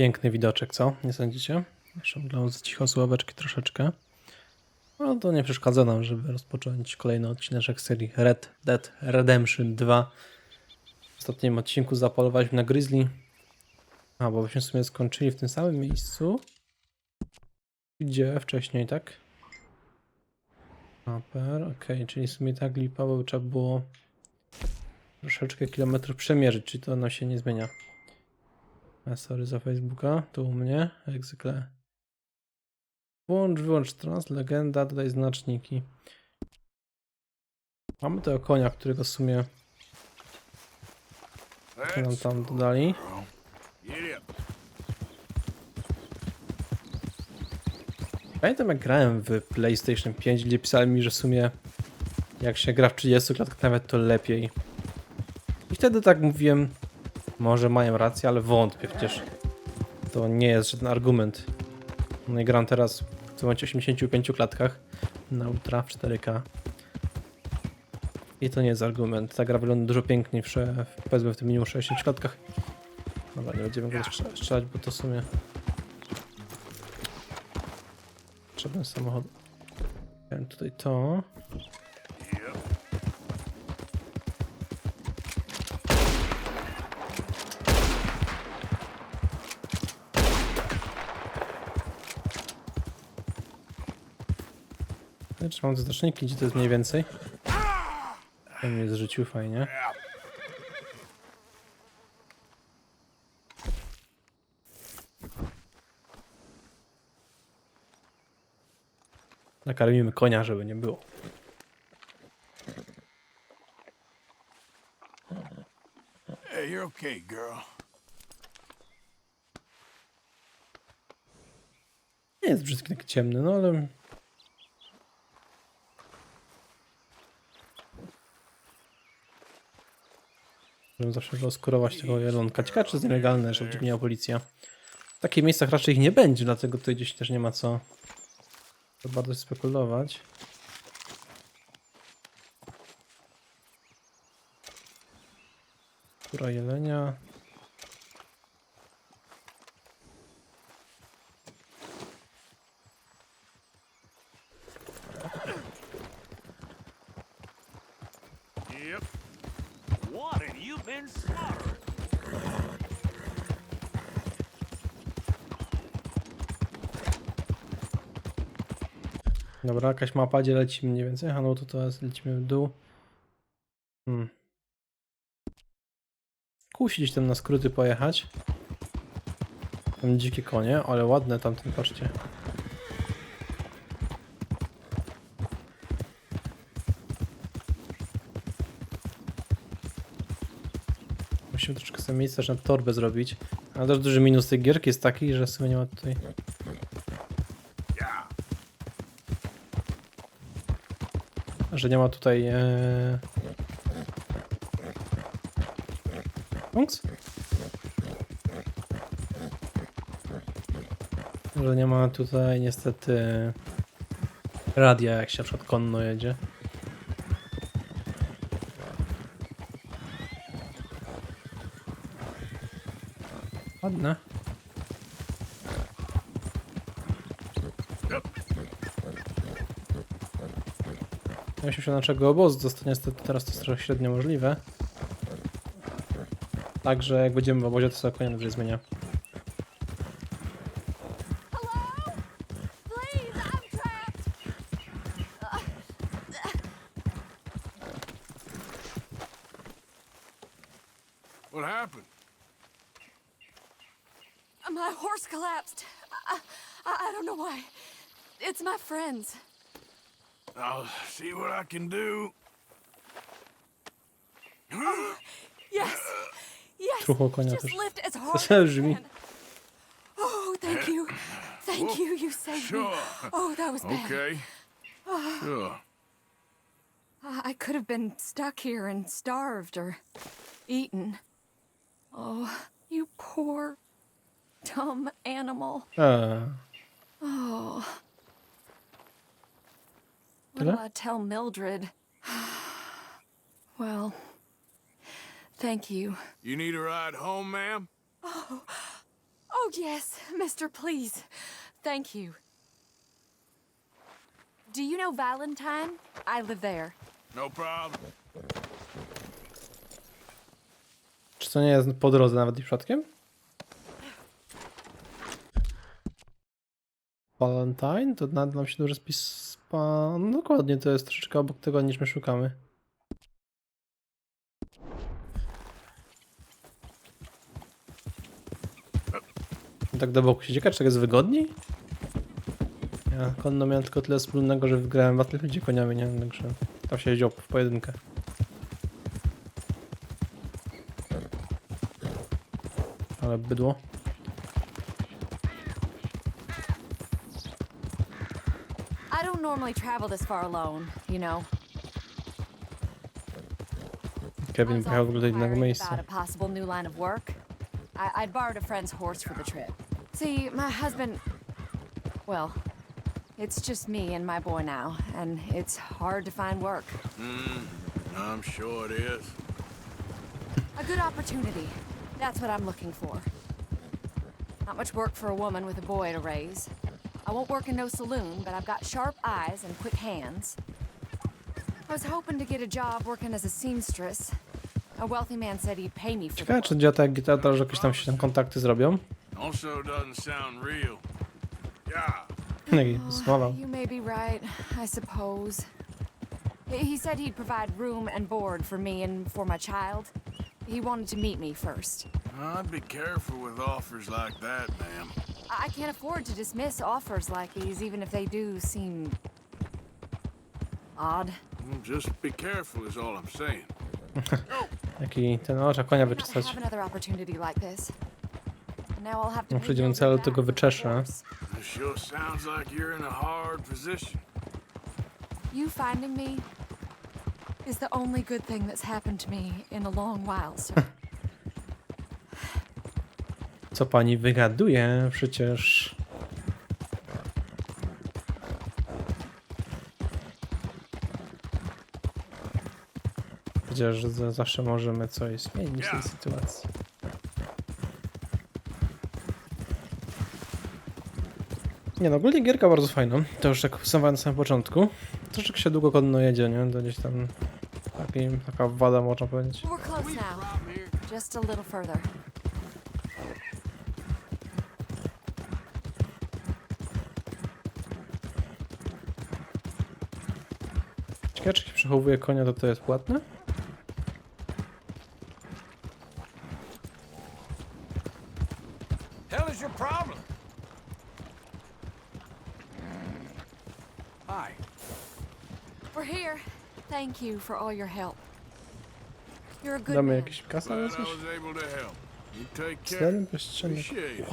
Piękny widoczek, co? Nie sądzicie? Zresztą dla cicho sławeczki troszeczkę. No to nie przeszkadza nam, żeby rozpocząć kolejny odcinek serii Red Dead Redemption 2. W ostatnim odcinku zapolowaliśmy na Grizzly. A, bo byśmy w sumie skończyli w tym samym miejscu, gdzie wcześniej, tak? Mapper, okej, czyli w sumie tak lipa, bo trzeba było troszeczkę kilometrów przemierzyć, czyli to ono się nie zmienia. A sorry za Facebooka, tu u mnie, zwykle. Włącz, wyłącz trans, legenda, dodaj znaczniki. Mamy tego konia, którego w sumie nam tam dodali. Pamiętam jak grałem w PlayStation 5, gdzie pisali mi, że w sumie jak się gra w 30 klatkach nawet to lepiej. I wtedy tak mówiłem, może mają rację, ale wątpię przecież. To nie jest żaden argument. No i gram teraz w tym momencie 85 klatkach na Ultra w 4K. I to nie jest argument. Ta gra wygląda dużo piękniej w, sze- w, powiedzmy w tym minimum 60 klatkach. Dobra, nie będziemy go strze- strzelać, bo to w sumie Potrzebny samochód. Miałem tutaj to. Czy mam znaczniki, gdzie to jest mniej więcej? Ten mnie zrzucił fajnie. Nakarmimy konia, żeby nie było. Hey, you're okay, girl. Nie jest brzydki tak ciemny, no ale... Żebym zawsze rozkurować tego jelonka. Ciekawe, czy jest nielegalne, że będzie miała policja. W takich miejscach raczej ich nie będzie, dlatego tutaj gdzieś też nie ma co za bardzo spekulować. Która jelenia? Yep. What have you been? Dobra, jakaś mapa, gdzie lecimy mniej więcej. Aha, no to teraz lecimy w dół. Hmm. Kusić tam na skróty pojechać. Tam dzikie konie, ale ładne tamten, patrzcie. Musimy troszkę sobie miejsca na torbę zrobić. Ale też duży minus tej gierki jest taki, że w sumie nie ma tutaj że nie ma tutaj e... Punkt? Że nie ma tutaj niestety radia, jak się na przykład konno jedzie. Ładne. Myślę, że naszego obozu zostanie niestety teraz to jest trochę średnio możliwe. Także jak będziemy w obozie, to sobie konia zmienia. Friends. I'll see what I can do. Yes. Yes. Just lift as hard as you can. Oh, thank you. Thank oh, you. You saved me. Oh, that was bad. Okay. Ah. Sure. I I could have been stuck here and starved or eaten. Oh, you poor, dumb animal. Eee, Oh. What Tyle? do I tell Mildred? well, thank you. You need a ride home, ma'am? Oh, Oh, yes, mister, please. Thank you. Do you know Valentine? I live there. No problem. Czy to nie jest po drodze nawet i przypadkiem? Valentine? To nad nam się dobrze spis... Pa... No dokładnie, to jest troszeczkę obok tego niż my szukamy. Tak do boku się ciekawe, czy tak jest wygodniej? Ja konno miałem tylko tyle wspólnego, że wygrałem w Battlefieldzie koniami, nie? Także tam się jeździło w pojedynkę. Ale bydło. Normally travel this far alone, you know. Kevin was pojechał w ogóle do innego inquiring miejsca. about a possible new line of work. I- I'd borrowed a friend's horse for the trip. See, my husband. Well, it's just me and my boy now, and it's hard to find work. Mm, I'm sure it is. A good opportunity. That's what I'm looking for. Not much work for a woman with a boy to raise. I won't work in no saloon, but I've got sharp eyes and quick hands. I was hoping to get a job working as a seamstress. A wealthy man said he'd pay me for the Ciekawe, czy działa tak jak gitarra, że jakieś tam się tam kontakty zrobią. Also doesn't sound real. Yeah. Jaki. Oh, you may be right, I suppose. He he said he'd provide room and board for me and for my child. He wanted to meet me first. I'd be careful with offers like that, ma'am. I I can't afford to dismiss offers like these, even if they do seem odd. Mm, just be careful is all I'm saying. Jaki ten o, trzeba konia I don't wyczesać. have another opportunity like this. Now I'll have to. No, pay przejdziemy Mildred celu, back tylko for the wyczeszę. It sure sounds like you're in a hard position. You finding me is the only good thing that's happened to me in a long while, sir. Co pani wygaduje? Przecież... Przecież zawsze możemy coś zmienić w tej sytuacji. Nie no, ogólnie gierka bardzo fajna. To już tak wspomniałem na samym początku. Troszeczkę się długo konno jedzie, nie? To gdzieś tam taki, taka wada można powiedzieć. We're close now. Just a little further. Jak się przechowuje konia, to to jest płatne? Hell is your problem? Hi. We're here. Thank you for all your help. You're a good Damy man. kasę albo Glad I coś? was able to help. You take care. Sterem przestrzenny. Appreciate it.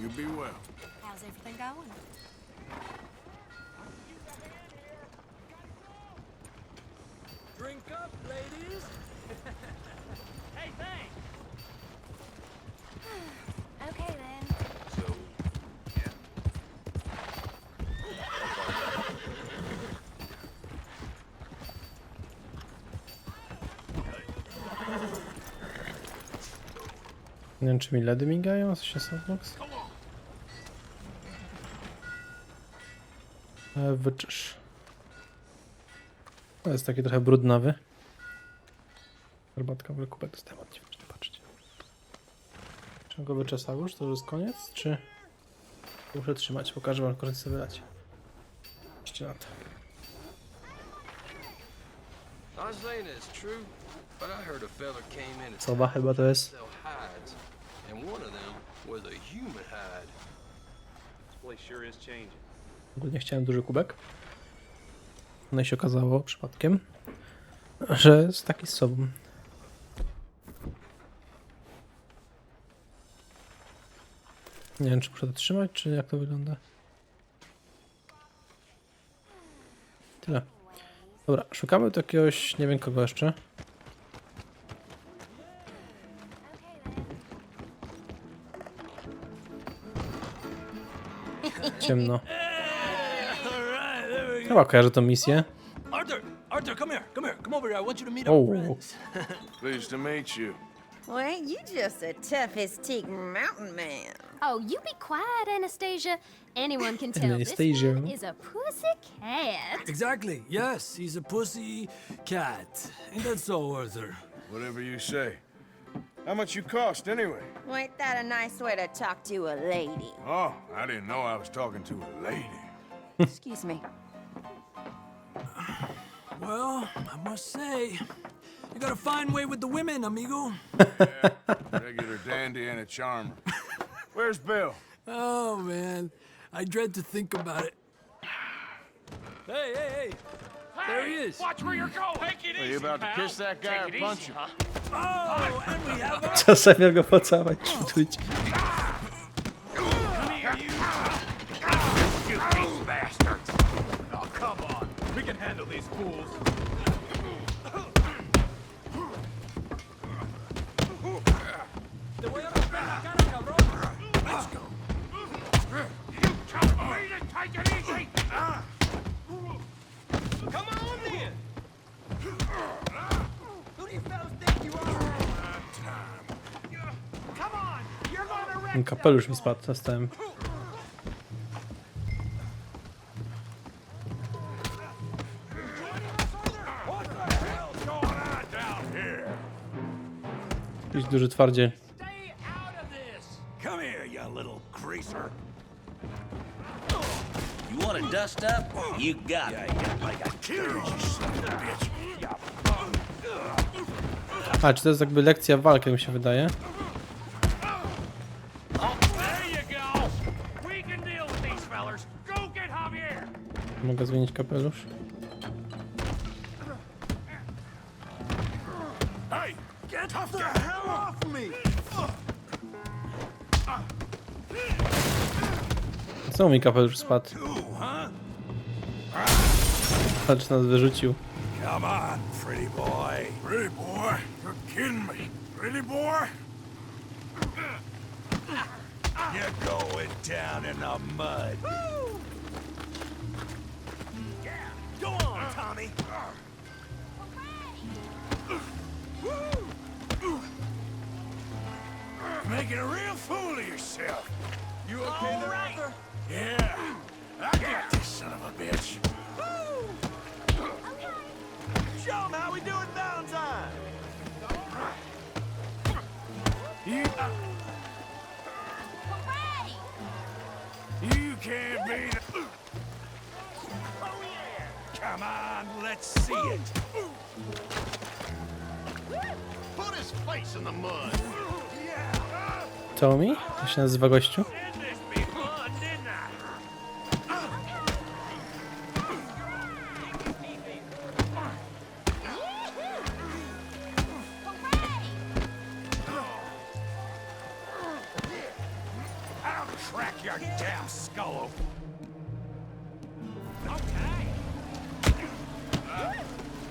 You be well. Nie wiem, czy mi LEDy migają, co się softbox? E, Wyczysz. To jest taki trochę brudnawy. Herbatka w ogóle kubek dostałem od dziewczyny, patrzcie. Czy go wyczesał już? To już jest koniec? Czy muszę trzymać? Pokażę wam, korzystać sobie wylać. 15 lat. Soba chyba to jest. And one of them was a human hide. This place sure is changing. Ogólnie chciałem duży kubek. No i się okazało przypadkiem, że jest taki z sobą. Nie wiem, czy muszę to trzymać, czy jak to wygląda. Tyle. Dobra, szukamy tu jakiegoś, nie wiem kogo jeszcze. Ciemno. All right, there. Chyba kojarzę tą misję. Arthur, Arthur, come here, come here, come over here. I want you to meet Oh. our friends. Pleased to meet you. Well, ain't you just a tough as teak mountain man? Oh, you be quiet, Anastasia. Anyone can tell this Anastasia. one is a pussy cat. Exactly. Yes, he's a pussy cat. Ain't that so, Arthur? Whatever you say. How much you cost anyway? Ain't that a nice way to talk to a lady? Oh, I didn't know I was talking to a lady. Excuse me. Well, I must say, you got a fine way with the women, amigo. yeah, Regular dandy and a charmer. Where's Bill? Oh, man. I dread to think about it. Hey, hey, hey. There he is. Watch where you're going. Take it Are easy, you about to pal. kiss that guy Take or it punch easy, him? huh? Oh, and we have our... Czasem go pocałować, przytulić. Come here, you. You these bastards. Oh, come on. We can handle these fools. Let's go. You tell me to take it easy. On kapelusz mi spadł, dostałem. What the duży. Come here, you little greaser. You want to dust up? You got it. A a. A, czy to jest jakby lekcja walki, mi się wydaje? Mogę zmienić kapelusz? Co mi kapelusz spadł? Patrz, nas wyrzucił. Come on, pretty boy. Pretty boy? You're kidding me. Pretty boy? You're going down in the mud. Go on, Tommy. Making a real fool of yourself. You okay there, Arthur? Yeah, I got this son of a bitch. Show 'em how we do it Valentine. You, uh, you can't be the... Oh, yeah. Come on, let's see it. Put his face in the mud. Yeah. Co mi? Jak się nazywa gościu? Crack your damn skull open. Okay.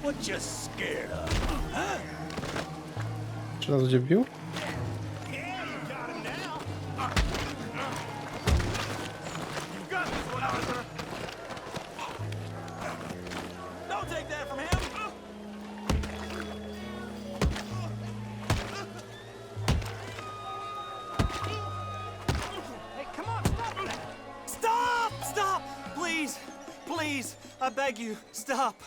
What you scared of? Czy nas bił? You, stop!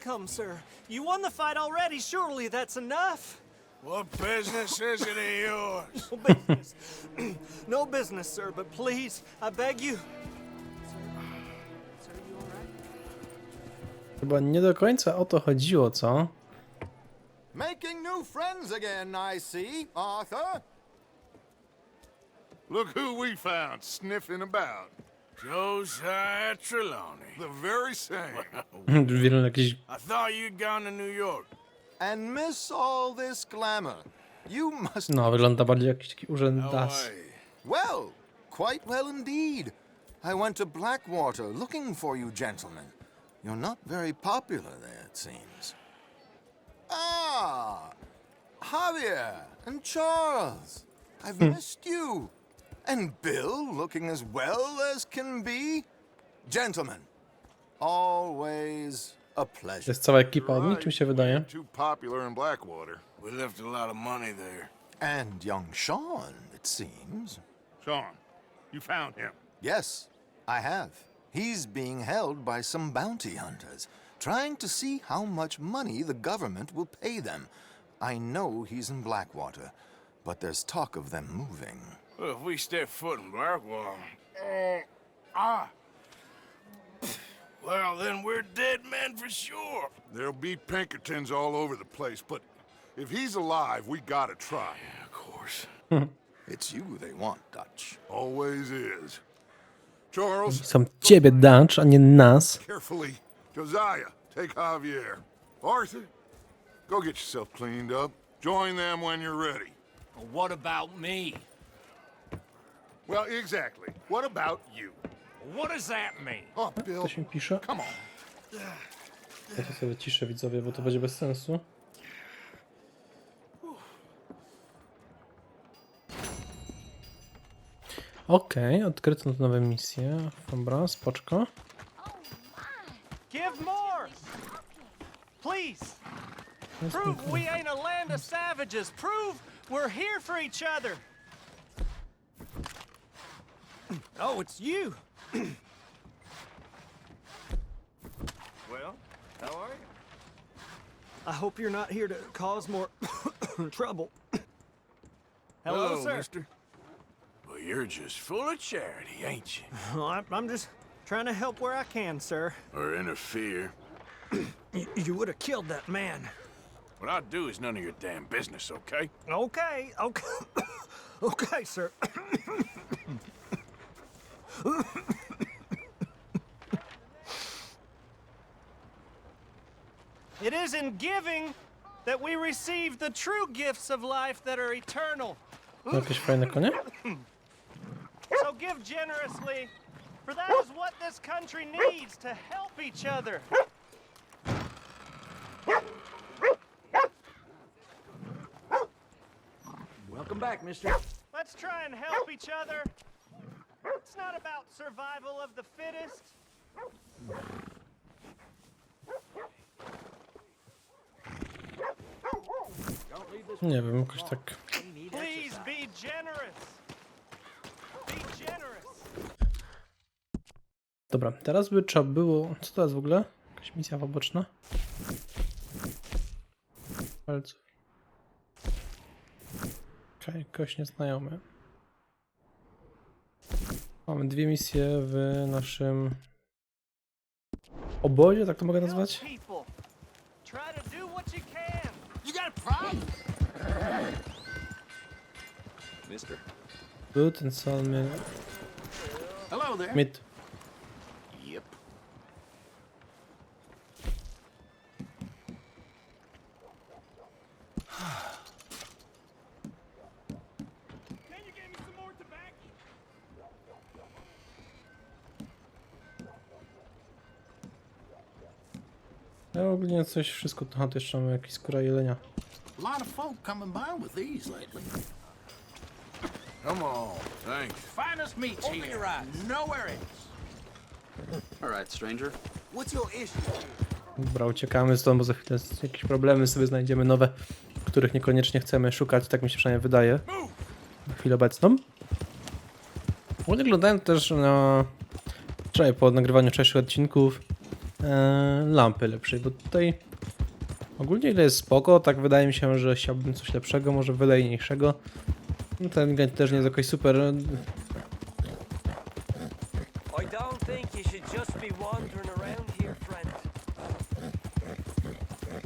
Come, sir. You won the fight already. Surely that's enough. What business is it of yours? No business. no business, sir, but please, I beg you. Sir. Chyba nie do końca o to chodziło, co? Making new friends again, I see, Arthur. Look who we found sniffing about. Josiah Trelawney. The very same. Wielu jakiś... I thought you'd gone to New York. And miss all this glamour. You must. No, wygląda bardziej jakiś taki How urzędas. are you? Well, quite well indeed. I went to Blackwater looking for you, gentlemen. You're not very popular there, it seems. Ah, Javier and Charles. I've missed you. And Bill looking as well as can be. Gentlemen, always a pleasure. Jest cała ekipa od nich, czy mi się wydaje? Too popular in Blackwater. We left a lot of money there. And young Sean, it seems. Sean, You found him. Yes, I have. He's being held by some bounty hunters, trying to see how much money the government will pay them. I know he's in Blackwater, but there's talk of them moving. Well, if we step foot in Blackwater. Uh, ah. Well, then we're dead men for sure. There'll be Pinkertons all over the place, but if he's alive, we gotta try. Yeah, of course. It's you they want, Dutch. Always is. Charles, Są ciebie, Dutch, a nie nas. carefully. Josiah, take Javier. Arthur, go get yourself cleaned up. Join them when you're ready. What about me? Well, exactly. What about you? What does that mean? Oh, Bill, Ktoś mi pisze? come on. Ja to sobie ciszę widzowie, bo to będzie bez sensu. Okej, odkryto nowe misje. Dobra, spoczko. Give more! Please! Prove we ain't a land of savages. Prove we're here for each other. Oh, it's you. Well, how are you? I hope you're not here to cause more trouble. Hello, sir. mister. Well, you're just full of charity, ain't you? Well, I'm, I'm just trying to help where I can, sir. Or interfere. You, you would have killed that man. What I do is none of your damn business, okay? Okay, okay. okay, sir. It is in giving that we receive the true gifts of life that are eternal. Jakieś fajne konie? So give generously, for that is what this country needs to help each other. Welcome back, mister. Let's try and help each other. It's not about survival of the fittest. Nie wiem, jakoś tak... Please be generous. Be generous. Dobra, teraz by trzeba było... Co to jest w ogóle? Jakaś misja poboczna? Palców. Okej, ktoś nieznajomy. Mamy dwie misje w naszym obozie, tak to mogę nazwać? people. Try to do what you can. You got a problem? Mister. Był ten sam Hello there. mit. Yep. Can you give me some more tobacco? Ogólnie coś, wszystko to, a, to jeszcze mamy jakieś skóra jelenia. A lot of folk coming by with these lately. Come on, thanks. Finest meats Open here. your eyes. Nowhere else. All right, stranger. What's your issue? Dobra, uciekamy stąd, bo za chwilę jakieś problemy sobie znajdziemy nowe, których niekoniecznie chcemy szukać, tak mi się przynajmniej wydaje. Na chwilę obecną. Ogólnie oglądałem też na... Wczoraj po nagrywaniu wcześniejszych odcinków lampy lepszej, bo tutaj ogólnie ile jest spoko, tak wydaje mi się, że chciałbym coś lepszego, może wydajniejszego. No ten gadżet też nie jest jakoś super.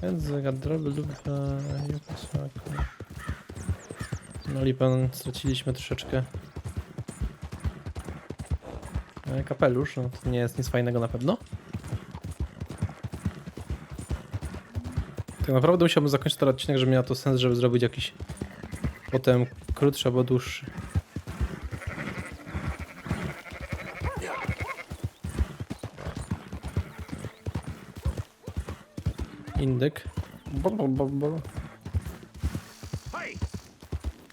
Więc garderoby lub No lipa, straciliśmy troszeczkę. E, Kapelusz, no to nie jest nic fajnego na pewno. Tak naprawdę musiałbym zakończyć ten odcinek, żeby miał to sens, żeby zrobić jakiś potem krótszy albo dłuższy. Indyk. Bo, bo, bo, bo. Hey,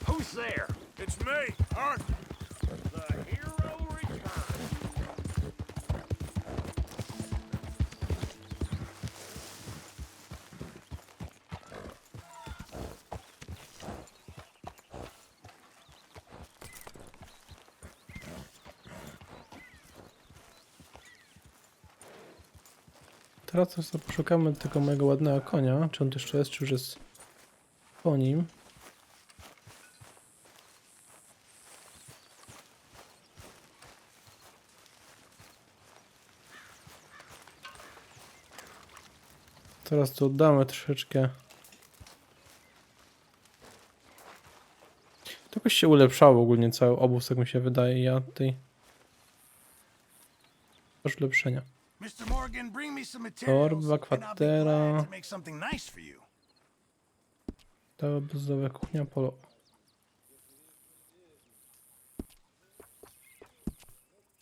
who's there? It's me, Arthur. The hero returns. Teraz to poszukamy tego mojego ładnego konia. Czy on jeszcze jest, czy już jest po nim. Teraz to oddamy troszeczkę. To jakoś się ulepszało ogólnie cały obóz, tak mi się wydaje. Ja tutaj... Też ulepszenia. Torba, kwatera. to obozowe kuchnia polo.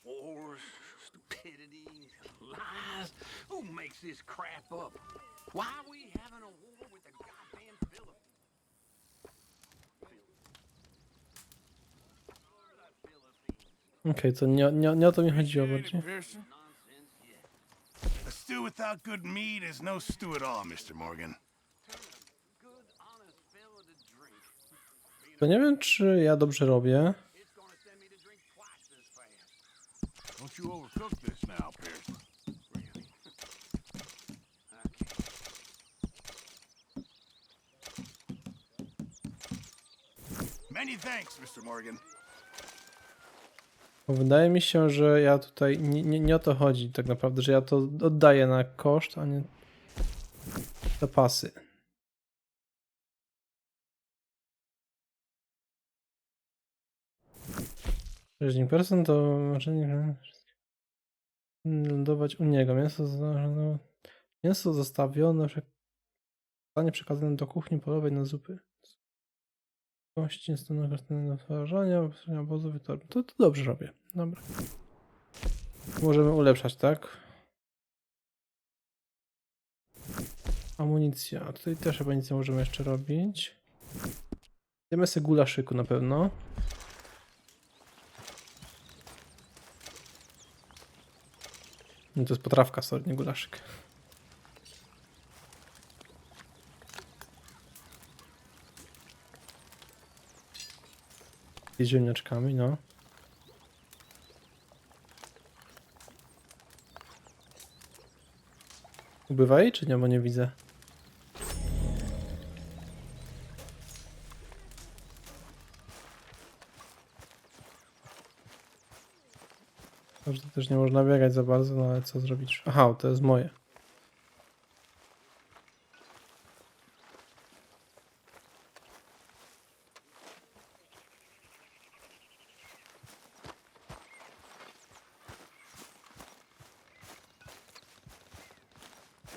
Wars, stupidity, lies. Who makes this crap up? Why are we having a war with the goddamn Philippines? Okej, to nie, nie, nie o to mi chodziło bardziej. Pearson? A stew without good meat is no stew at all, Mr. Morgan. Good, honest fella to drink. To nie wiem, czy ja dobrze robię. It's gonna send me to drink twice as fast. Don't you overcook this now, Pearson. Really? Many thanks, Mr. Morgan. Bo wydaje mi się, że ja tutaj nie, nie, nie o to chodzi tak naprawdę, że ja to oddaję na koszt, a nie zapasy. Rzeźnik person to znaczenie lądować u niego. Mięso, mięso zostawione, zostanie przekazane do kuchni polowej na zupy. Kości następnego wytwarzania, obsługiwania obozów i torb. To, to dobrze robię. Dobra. Możemy ulepszać, tak? Amunicja. Tutaj też chyba nic nie możemy jeszcze robić. Zjemy sobie gulaszyku na pewno. No to jest potrawka, sorry, nie gulaszyk. Z ziemniaczkami, no. Ubywa jej, czy nie, bo nie widzę. To też nie można biegać za bardzo, no ale co zrobić? Aha, to jest moje.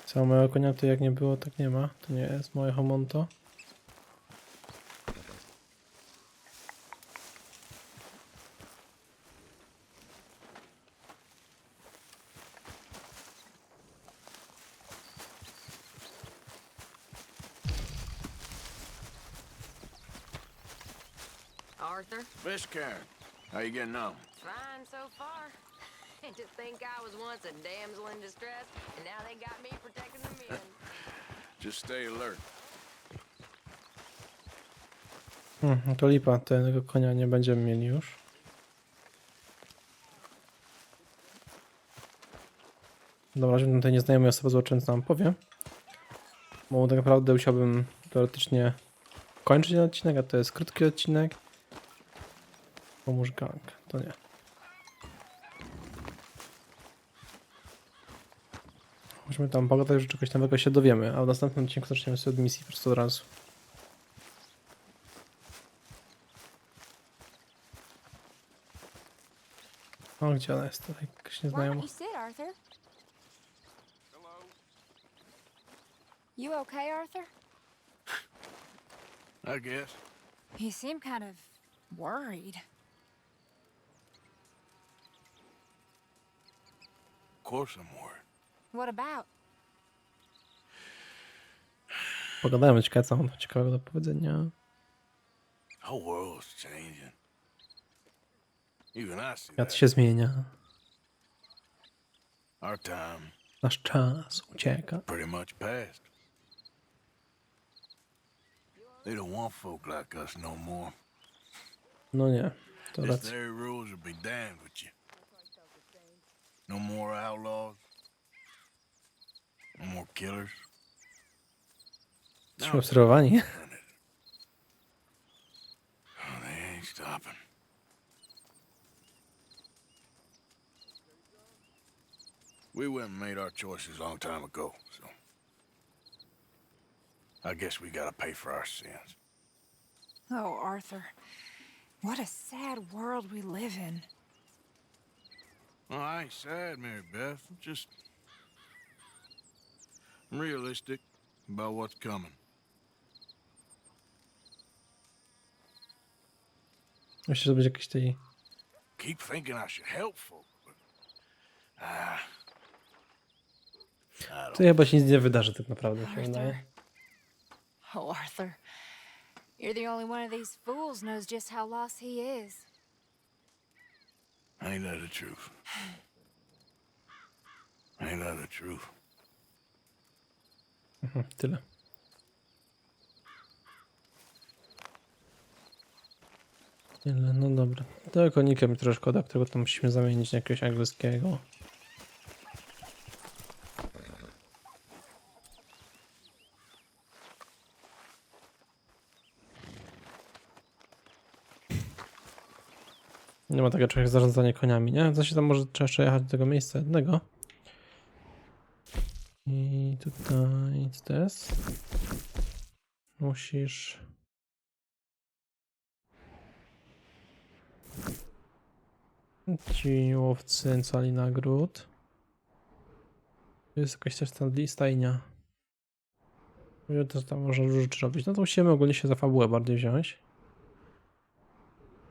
Co mojego konia to jak nie było, tak nie ma. To nie jest moje homonto. Arthur? Miss Karen, how you getting on? Fine so far. to think I was once a damsel in distress, and now they got me men. Just stay alert. Hmm, to lipa, tego konia nie będziemy mieli już. Dobra, że tej nieznajomej osoby zobaczymy, co nam powie. Bo tak naprawdę musiałbym teoretycznie kończyć ten odcinek, a to jest krótki odcinek. Pomóż gang, to nie. Musimy tam pogadać, że czegoś nowego się dowiemy, a w następnym odcinku zaczniemy sobie od misji po prostu od razu. O, gdzie ona jest? Tutaj jakaś nieznajoma. You okay, Arthur? I guess. You seem kind of worried. Of course I'm worried. What about? Pogadajmy, ciekawe co mam ciekawego do powiedzenia. Whole world's changing. Even I see Świat that. się zmienia. Our time Nasz czas ucieka. pretty much passed. They don't want folk like us no more. No nie, to This racja. there rules will be damned with you. No more outlaws. No more killers. Jesteśmy obserwowani. Oh, they ain't stopping. We went and made our choices a long time ago, so I guess we gotta pay for our sins. Oh, Arthur. What a sad world we live in. Well, I ain't sad, Mary Beth. I'm just I'm realistic about what's coming. Myślę, że będzie jakiś tej... Keep thinking I should help folk, but ah, I To don't. chyba się nic nie wydarzy tak naprawdę, mi się wydaje. Oh, Arthur. You're the only one of these fools knows just how lost he is. Ain't that the truth? Ain't that the truth? Mhm, Tyle. Tyle, no dobra. To konika mi troszkę szkoda, którego tam musimy zamienić na jakiegoś angielskiego. Nie ma takiego czegoś zarządzanie koniami, nie? Zaś tam może trzeba jeszcze jechać do tego miejsca jednego. I co to jest? Musisz... Ci łowcy cali nagród. Tu jest jakaś też ta stajnia. To tam można dużo rzeczy robić. No to musimy ogólnie się za fabułę bardziej wziąć.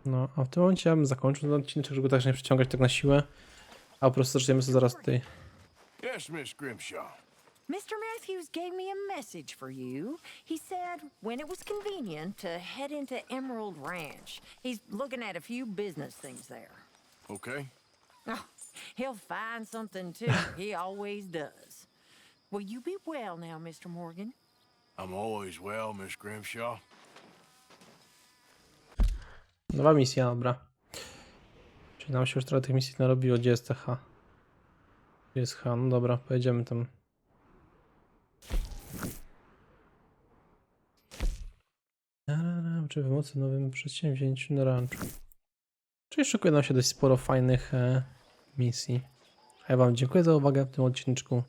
No, a w tym momencie ja bym zakończył ten odcinek, żeby też nie przeciągać tak na siłę. A po prostu zaczniemy sobie zaraz tutaj Yes, Miss Grimshaw. Mr. Matthews gave me a message for you. He said when it was convenient to head into Emerald Ranch. He's looking at a few business things there. Okay. Oh, he'll find something too. he always does. Will you be well now, Mr. Morgan? I'm always well, Miss Grimshaw. Nowa misja, dobra. Czyli nam się już trochę tych misji narobiło. Gdzie jest TH? Gdzie jest H? No dobra, pojedziemy tam. Czy pomocy nowym przedsięwzięciu na ranczu. Czyli szykuje nam się dość sporo fajnych e, misji. A ja wam dziękuję za uwagę w tym odcineczku.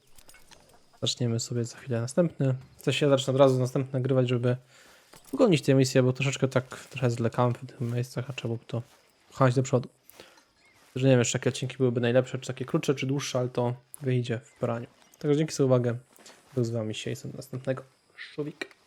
Zaczniemy sobie za chwilę następny. Chcę się zacznę od razu następny nagrywać, żeby ugonić tę misję, bo troszeczkę tak trochę zwlekałem w tych miejscach, a trzeba by to pchać do przodu. Że nie wiem, czy takie odcinki byłyby najlepsze, czy takie krótsze, czy dłuższe, ale to wyjdzie w praniu. Także dzięki za uwagę. Był z wami dzisiaj, do następnego. Szowik.